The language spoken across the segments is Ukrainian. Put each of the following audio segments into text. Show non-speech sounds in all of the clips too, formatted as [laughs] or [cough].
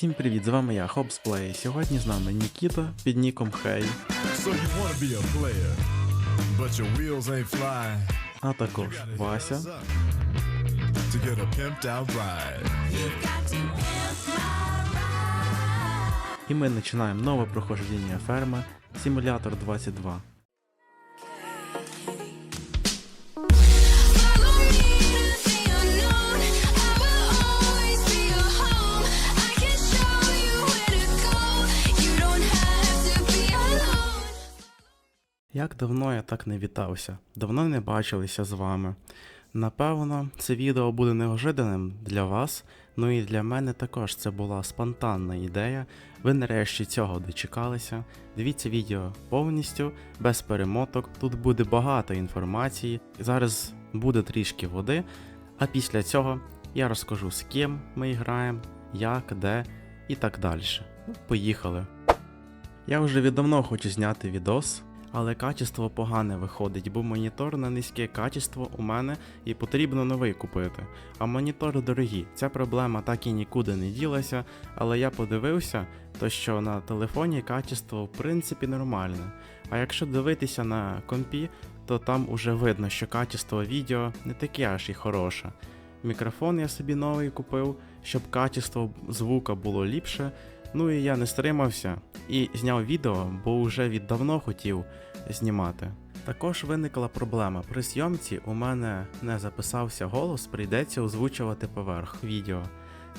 Всім привіт, з вами я, Хобсплей. Сьогодні з нами Нікіта під ніком Хей, So player, а також Вася To get a pimped out ride. І ми починаємо нове проходження ферми Симулятор 22. Як давно я так не вітався, давно не бачилися з вами. Напевно, це відео буде неожиданим для вас, ну і для мене також це була спонтанна ідея. Ви нарешті цього дочекалися. Дивіться відео повністю, без перемоток. Тут буде багато інформації. Зараз буде трішки води, а після цього я розкажу з ким ми граємо, як, де і так далі. Ну, Поїхали. Я вже віддавно хочу зняти відос, але качество погане виходить, бо монітор на низьке качество у мене і потрібно новий купити. А монітори дорогі. Ця проблема так і нікуди не ділася, але я подивився, то що на телефоні качество в принципі нормальне. А якщо дивитися на компі, то там уже видно, що качество відео не таке аж і хороше. Мікрофон я собі новий купив, щоб качество звука було ліпше. Ну і я не стримався і зняв відео, бо вже віддавно хотів знімати. Також виникла проблема. При зйомці у мене не записався голос, прийдеться озвучувати поверх відео.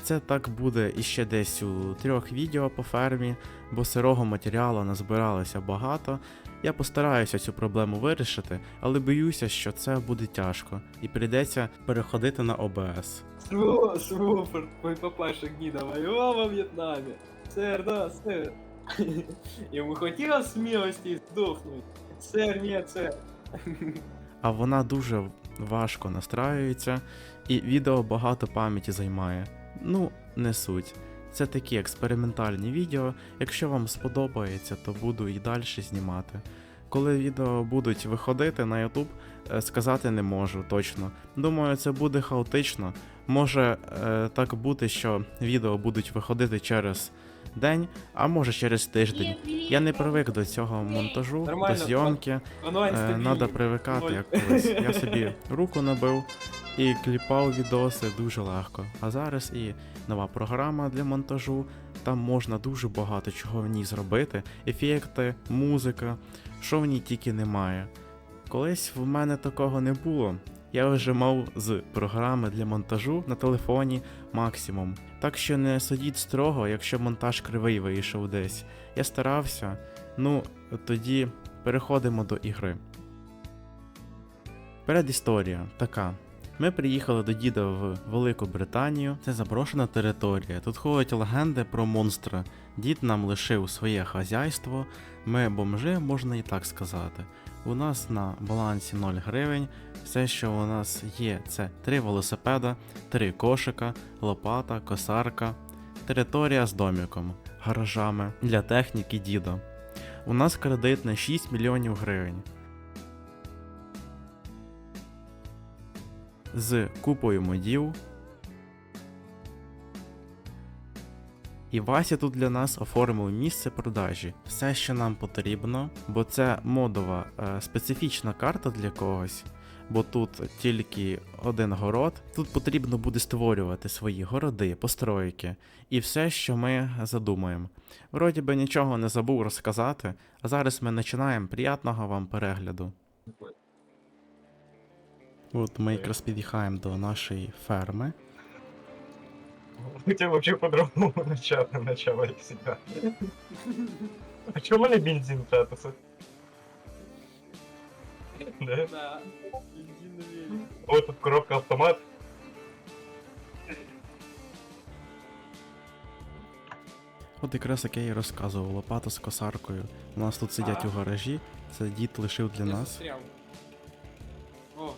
Це так буде іще десь у трьох відео по фермі, бо сирого матеріалу назбиралося багато. Я постараюся цю проблему вирішити, але боюся, що це буде тяжко, і прийдеться переходити на ОБС. Свофорд, мой папаша гнида воевал во Вьетнаме. Сэр, да, сэр. [laughs] Ему хватило смелости сдохнуть. Сэр, нет, сэр. а вона дуже важко настраюється, і відео багато пам'яті займає. Ну, не суть. Це такі експериментальні відео. Якщо вам сподобається, то буду і далі знімати. Коли відео будуть виходити на YouTube, е, сказати не можу точно. Думаю, це буде хаотично. Може е, так бути, що відео будуть виходити через день, а може через тиждень. Я не привик до цього монтажу, Нормально, до зйомки. Е. Надо привикати, як колись. Я [laughs] собі руку набив і кліпав відоси дуже легко. А зараз і нова програма для монтажу. Там можна дуже багато чого в ній зробити. Ефекти, музика, що в ній тільки немає. Колись в мене такого не було. Я вже мав з програми для монтажу на телефоні максимум. Так що не судіть строго, якщо монтаж кривий вийшов десь. Я старався. Ну, тоді переходимо до ігри. Передісторія така. Ми приїхали до діда в Велику Британію. Це заброшена територія. Тут ходять легенди про монстра. Дід нам лишив своє хазяйство. Ми бомжи, можна і так сказати. У нас на балансі 0 гривень. Все, що у нас є, це три велосипеда, три кошика, лопата, косарка, територія з доміком, гаражами для техніки діда. У нас кредит на 6 мільйонів гривень. З купою модів. І Вася тут для нас оформив місце продажі. Все, що нам потрібно, бо це модова е, специфічна карта для когось. Бо тут тільки один город. Тут потрібно буде створювати свої городи, постройки і все, що ми задумаємо. Вроді би нічого не забув розказати, а зараз ми починаємо. Приятного вам перегляду. От ми якраз під'їхаємо до нашої ферми. Хотел вообще по-другому начать, начало их себя. А чё у мене бензин тратиться? Да? Да. Бензиновый. Ой, тут коробка автомат. От якраз як я і розказував, лопата з косаркою. У нас тут сидять А. у гаражі, це дід лишив для Я нас. застрял. О,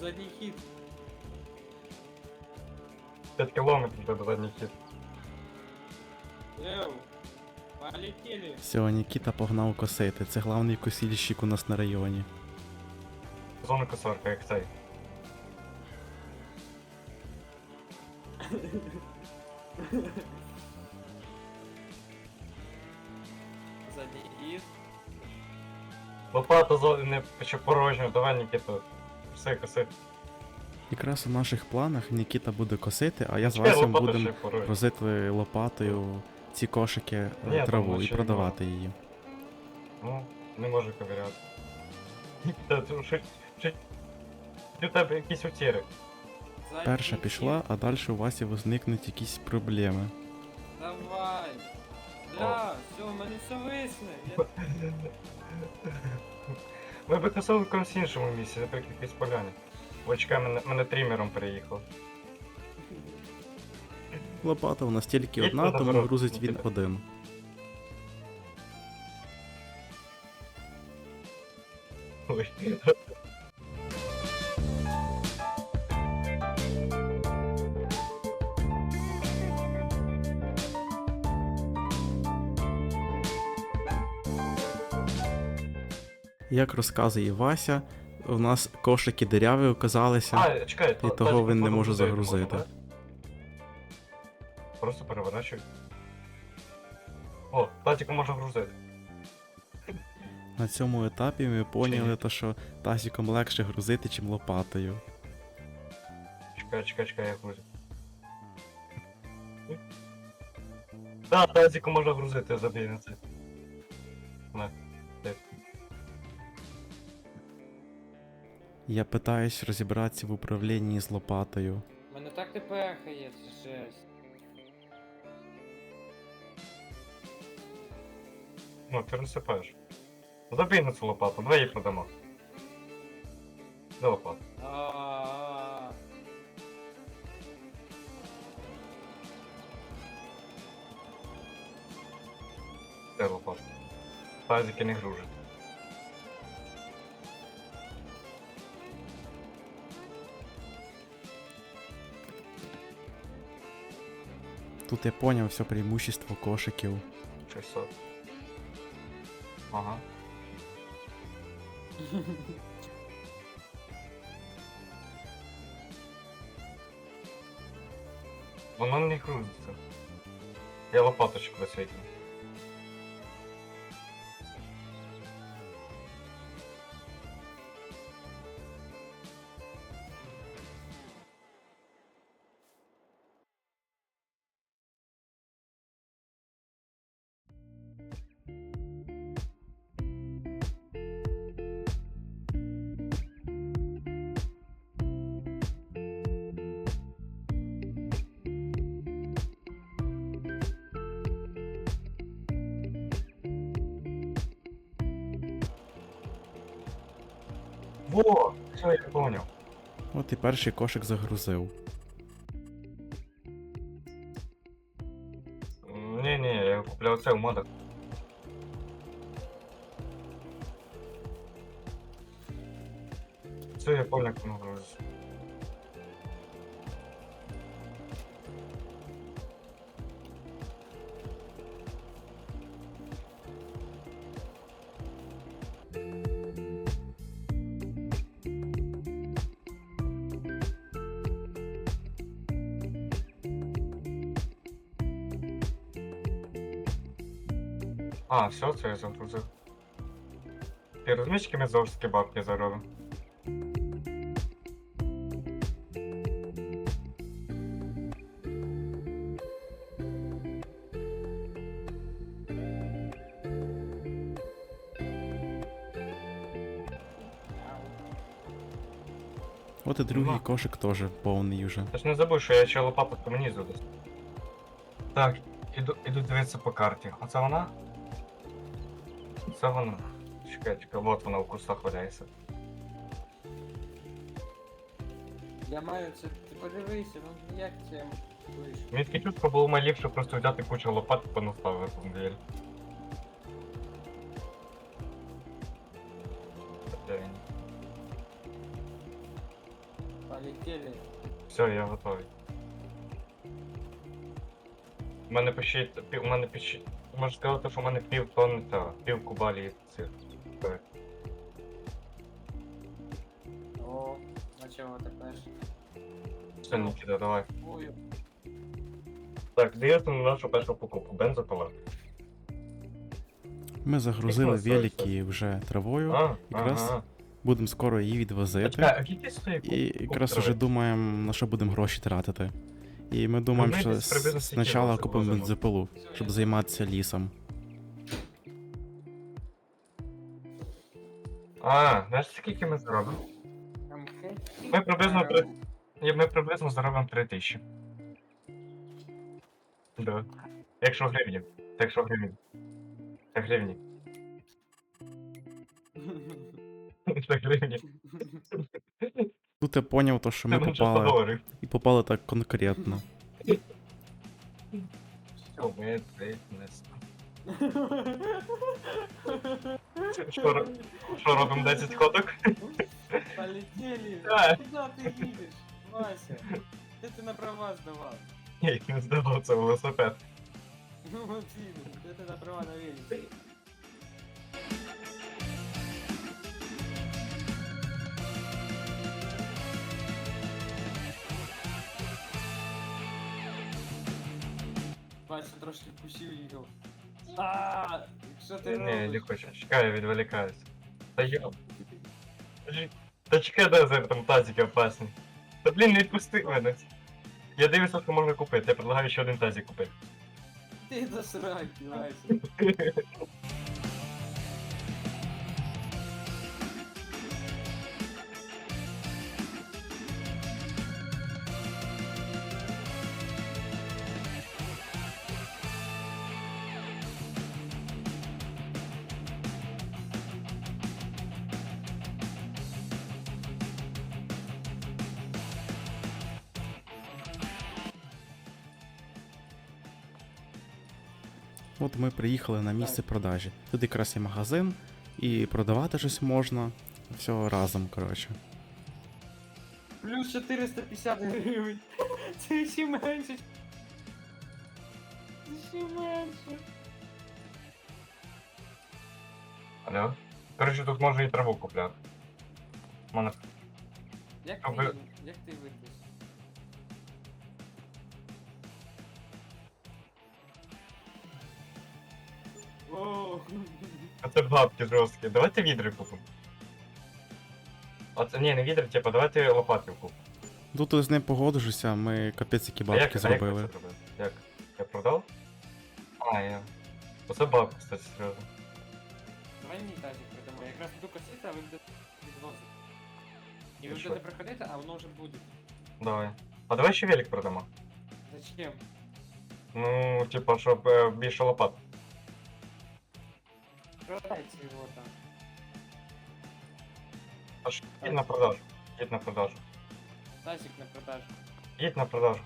задний хит. 5 километров до туда, Никит. Полетели. Все, Нікіта погнав косити. Це главний косильщик у нас на районі. Зона косарка, як цей. Задній із. Лопата зо- не ще порожня, давай Нікіту. Все, коси. Якраз у наших планах Нікіта буде косити, а я з Васем будемо ще лопатою ці кошики е, Ні, там траву і ще продавати її. Ну, не можу ковиряти. Та у тебе якісь утіри. Перша пішла, а далі у Васі возникнуть якісь проблеми. Давай. Бля, все, у мене все висне. Я... Ми би косили в якомусь іншому місці, наприклад, якійсь поляні. О, мене, мене трімером переїхав. Лопата у нас тільки одна, на тому грузить він Нікіта. один. Ой. Як розказує Вася, у нас кошики диряві оказалися. А, чекай, І того він не може загрузити. Просто переворачуй. О, тазіку можна грузити. На цьому етапі ми поняли, то, що тазіком легше грузити, чим лопатою. Чекай, чекай, чекай, я грузю. Да, тазіку можна грузити, забій на це. На. Я питаюсь розібратися в управлінні з лопатою. У мене так не пехає, це жесть. Ну, ти розсипаєш. Забій на цю лопату, давай її продамо. Де лопата? А-а-а. Де лопата? Тазіки не гружать. Тут я поняв все преимущество кошиків. 600. Ага. [laughs] Воно не грузиться. Я лопаточку висвітлю. І перший кошик загрузив. Не-не, я купляв це в модах. Все, я понял, як воно грузиться. А, все, це я загрузив. Ти розумієш, які ми жорсткі бабки заробимо? От і другий Нема. кошик теж повний уже. Ти ж не забудь, що я ще лопату комунізу десь. Так, іду, іду дивитися по карті. А це вона? Це вона. Чекай, чекай, от вона в кустах валяється. Я маю це. Ти подивися, ну як це вийшло. Мені таке чутко було майліпше просто взяти кучу лопат і понаставити в автомобіль. Полетели. Все, я готовий. У мене почти, у мене почти, можу сказати, що у мене пів тонни та пів кубалі цих. О, а чого тепер? Все, Нікіта, давай. Ой, Так, здається на нашу першу покупку, бензопила. Ми загрузили Як велики вже травою, А, якраз ага. будемо скоро її А відвозити. чекай, а скільки стоїть? І якраз трави? уже думаємо, на що будемо гроші тратити. І ми думаємо, що спочатку купимо бензопилу, щоб займатися лісом. А, знаєш, скільки ми заробимо? Ми приблизно. Ні, ми приблизно заробимо 3 тисячі. Да. Якщо гривні. Якщо гривні. Це гривні. [laughs] Це гривні. [laughs] Тут я поняв, то, що ми Це менше 100 попали доларів. і попали так конкретно. Все, ми фітнес. Що, ро- що робимо 10 ходок? Полетели. Да. [laughs] Куда ты едешь, Вася? Где ты на права сдавал? Я їх не здавав, це велосипед. Ну вот именно, где ты на права на велике? Вася трошки вкусив їхав. А, що ти Ні, не робиш? хочу. Чекай, я відволікаюсь. Та йо. Та чекай, де за там тазики опасні. Та блін, не відпусти мене. Я дивлюся, що можна купити. Я предлагаю ще один тазик купити. Ти до сраки, Вася. [laughs] От ми приїхали на місце продажі. Тут якраз є магазин, і продавати щось можна. Все разом, коротше. Плюс 450 гривень. [laughs] Це ще менше. Це ще менше. Алло? Коротше, тут можна і траву купляти. Мене Як ти, ви- як ти вийдеш? О, Це бабки жорсткі. Давайте відри купимо. Оце ні, не відри, типа, давайте лопати купимо. Тут з ним погоджуся, ми капець які А як, бабки а як зробили. це зробили? Як? Я продав? А, я. Оце бабки, кстати, серйозно. давай мені тазик придамо. Я якраз буду косити, а ви будете відвозити. І ви Що? будете приходити, а воно вже буде. Давай. А давай ще велик продамо. Зачем? Ну, типа, щоб е, більше лопат. Продайте його там. Їдь на продажу. Їдь на продажу. Тазик на продажу. Їдь на продажу.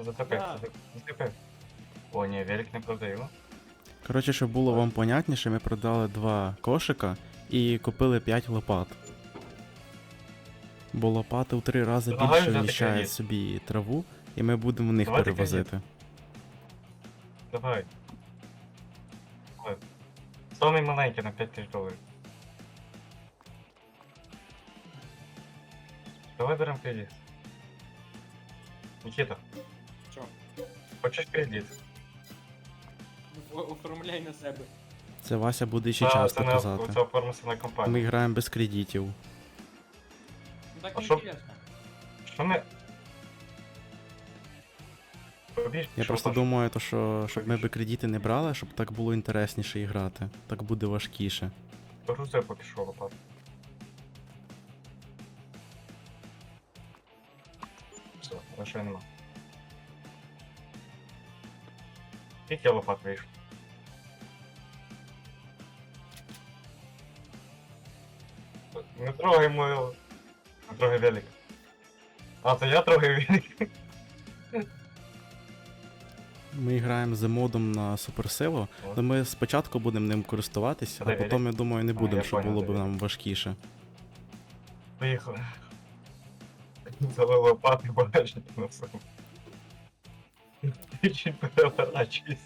Зацепи, Да. зацепи. О, ні, велик не продаю. Коротше, щоб було вам понятніше, ми продали два кошика і купили 5 лопат. Бо лопати в три рази Предлагаю більше взяти вміщають кредит. собі траву, і ми будемо в них Давайте перевозити. Давай. Давай. Самий маленький на 5 тисяч доларів. Давай беремо кредит. Нікіта, Що? хочеш кредит? Оформляй на себе. Це Вася буде ще часто це казати. це оформиться на компанію. Ми граємо без кредитів. Ну так А не що- інтересно. Що ми... Я що просто думаю, то, що щоб ми би кредити не брали, щоб так було інтересніше і грати. Так буде важкіше. Поки що лопат. Все, грошей нема. Скільки лопат вийшло? Не трогай мою... Не трогай велик. А, це я трогаю велик. Ми граємо за модом на суперсилу, але ми спочатку будемо ним користуватися, а потім, я думаю, не будемо, щоб було б нам важкіше. Поїхали. Взяли лопати багажник на собі. Ти чуть переворачуєсь.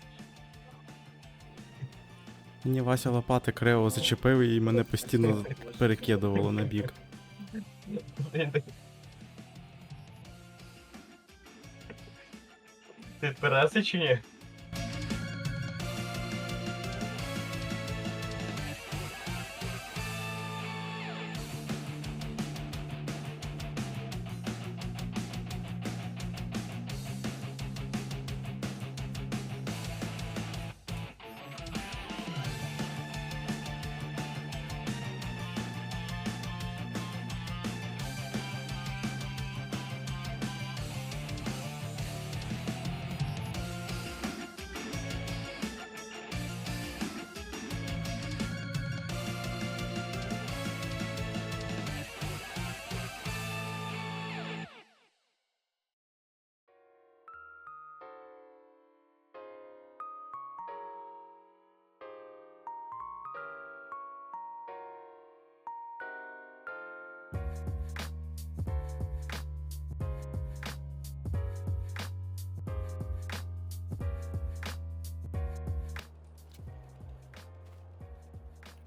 Мені Вася лопати криво зачепив і мене постійно перекидувало на бік. Ти тверезий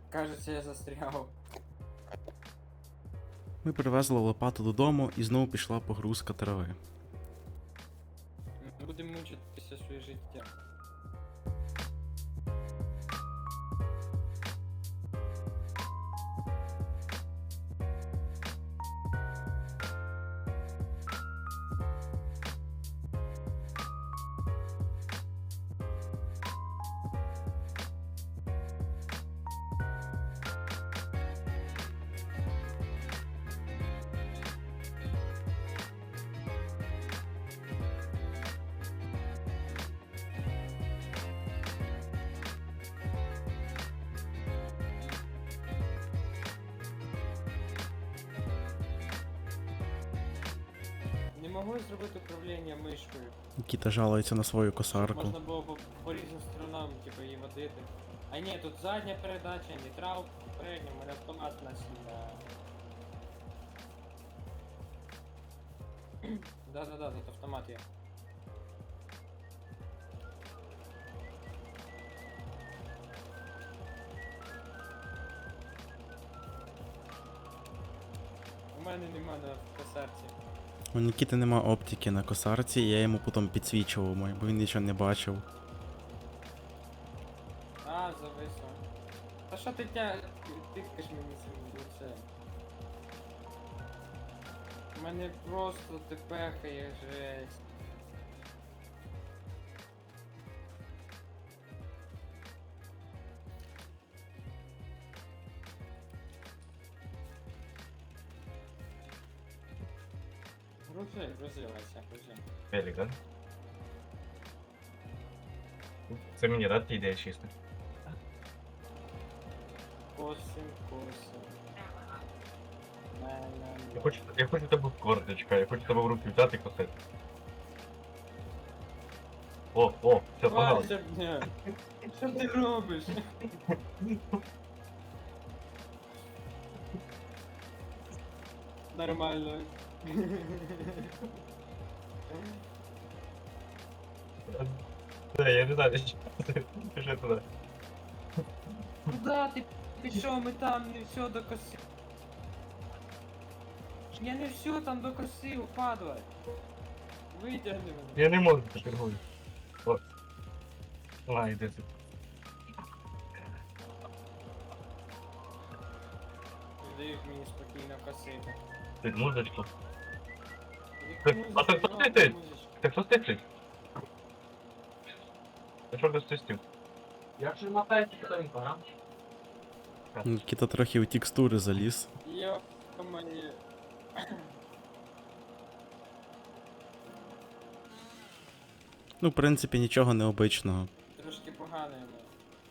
Кажеться, я застряв. Ми привезли лопату додому і знову пішла погрузка трави. Могли зробити управління мишкою. Нікіта жалується на свою косарку. Можна було по, по різним сторонам, типу, її водити. А ні, тут задня передача, нейтрал, передня, у мене автомат на. [clears throat] Да-да-да, тут автомат є. У мене нема на косарці. У Нікіти нема оптики на косарці, я йому потім підсвічував, бо він нічого не бачив. А, зависло. Та що ти тя... тискаєш мені це? У мене просто тепехає жесть. Грузи, грузилася, грузи. Велик, да? Це мені, да, ти ідея чисто? Косим, косим. Я хочу, я хочу тебе корточка, я хочу тебе в руки взяти і косити. О, о, все, погнали. Вася, бля, що ти робиш? Нормально. Да, я не знаю, що Пішли туди. Куда ти пішов, ми там не все докосив. Я не все там докосив, падла. Витягни мене. Я не можу тепер гулю. О. А, іди ти. Дають мені спокійно косити. Ти музичку. Яку А так хто ти? Музичку. Ти хто стихлить? Ти що ти się ma pędzi, to mi pana. Нікіта трохи в текстури заліз. Йо, моє. Ну, в принципі, нічого необичного. Трошки погано йому.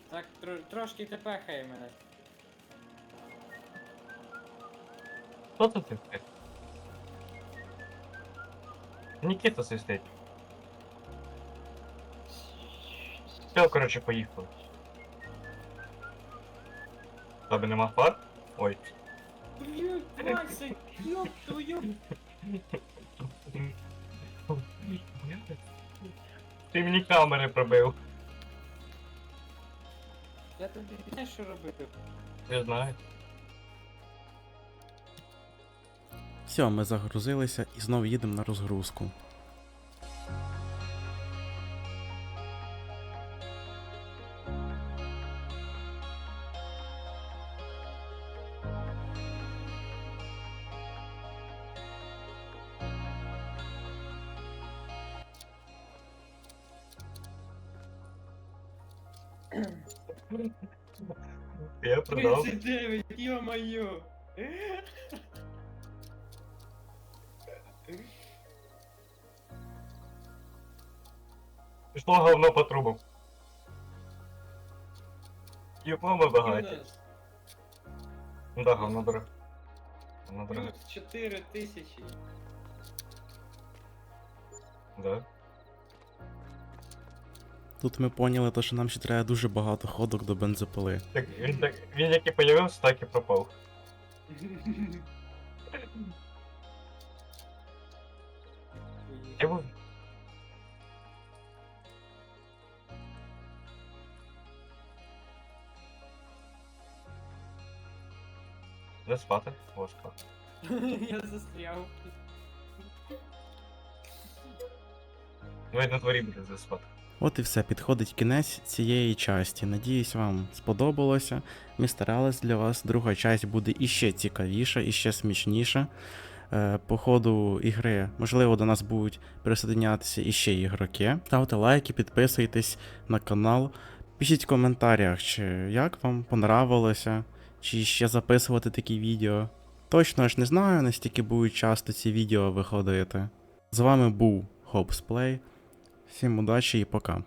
Так, тро, трошки тепехає мене. Хто це свистить? Нікіта свистить. Все, коротше, поїхали. Тебе нема фар? Ой. Блін, Вася, ёб твою. Ти мені камери пробив. Я тобі знаєш, що робити? Я знаю. Все, ми загрузилися і знову їдемо на розгрузку. Я продав. 39, Пішло говно по трубам. Єпо ми багаті. Ну да, говно дороге. Говно дороге. Плюс 4 тисячі. Да. Тут ми поняли, то, що нам ще треба дуже багато ходок до бензопили. Так, він, так, він як і появився, так і пропав. [laughs] Я був Де спати? О. [laughs] Я застряв. І на дворі буде де спати. От і все, підходить кінець цієї часті. Надіюсь, вам сподобалося. Ми старались для вас. Друга часть буде іще цікавіша, іще смішніша. Е, по ходу ігри, можливо, до нас будуть присоединятися іще ігроки. Ставте лайки, підписуйтесь на канал. Пишіть в коментарях, чи як вам понравилося, чи ще записувати такі відео. Точно ж не знаю, настільки будуть часто ці відео виходити. З вами був Hopsplay. Всім удачі і пока.